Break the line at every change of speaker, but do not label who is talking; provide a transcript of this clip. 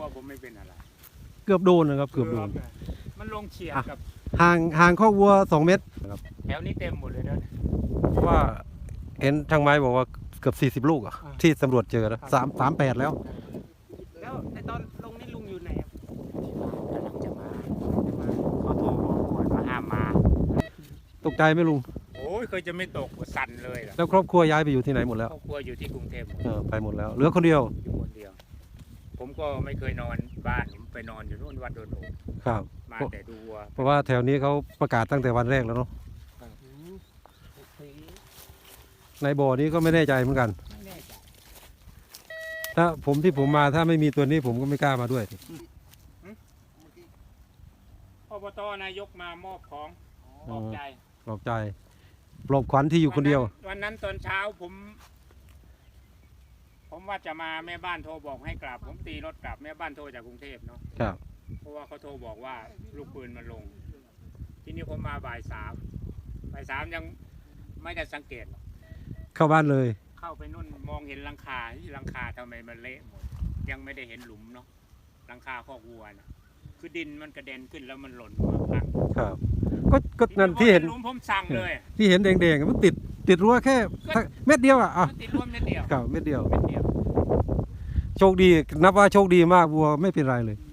วัวผมไม่เป็นอะไร
เกือบโดนนะครับ เกือบโดน
มันลงเฉียด
อะ
กับ
ห่างห่างข้อกวัว2เมตรนะครับ
แถวนี้เต็มหมดเลยเด้อ
เพราะว่าเห็นทางไม้บอกว่าเกือบ 40 ลูกอะ
อ่า
ที่ตำรวจเจอนะสามสามแปดแล้ว
แล้วไอตอนลงนี่ลุงอยู่ไหนครับ
กำลังจะมาเขาโทรบอกก่อนมาห้ามมา
ตกใจไหมลุง
โอ้ยเคยจะไม่ตกสั่นเลยล่ะ
แล้วครอบครัวย้ายไปอยู่ที่ไหนหมดแล้ว
ครอบครัวอยู่ที่กรุงเทพหมด
เออไปหมดแล้ว เหลือคนเดียว
อยู่คนเดียวผม ก็ไม่เคยนอนบ้านผมไปนอนอยู่นู่นวัดโดนโอ
ครับ
มาแต่ดูวัว
เพราะว่าแถวนี้เขาประกาศตั้งแต่วันแรกแล้วเนาะ
อืมโอเค
ในบ่อนี้ก็ไม่แน่ใจเหมือนกัน
ไม่แน่ใจ
ถ้าผมที่ผมมาถ้าไม่มีตัวนี้ผมก็ไม่กล้ามาด้วย
อบตนายกมามอบของปลอบใจ
ปลอบใจปลอบขวัญที่อยู่คนเดียว
วันนั้นตอนเช้าผม ผมว่าจะมาแม่บ้านโทรบอกให้กลับ ผมตีรถกลับแม่บ้านโทรจากกรุงเทพเนาะ
ครับ
เพราะว่าเขาโทรบอกว่าลูกปืนมันลง ทีนี้ผมมาบ่ายสามบ่ายสามยังไม่ได้สังเกตหรอก
เข้าบ้านเลย
เข้าไปนู่นมองเห็นหลังคาที่หลังคาทำไมมันเละหมด ยังไม่ได้เห็นหลุมเนาะหลังคาคอกวัวนะคือดินมันกระเด็นขึ้นแล้วมันหล่นมาพัง
ครับ ก็ก็นั่นที่เห็น
หลุมผมสั่งเลย
ที่เห็นแดงๆมันติดติดรั้วแค่สักเม็ดเดียวอะอะ
มันติดร่วมนิดเดียว
ครับเม็ดเดียว
เม็ดเดียว
โชคดีนับว่าโชคดีมากวัวไม่เป็นไรเลย
อื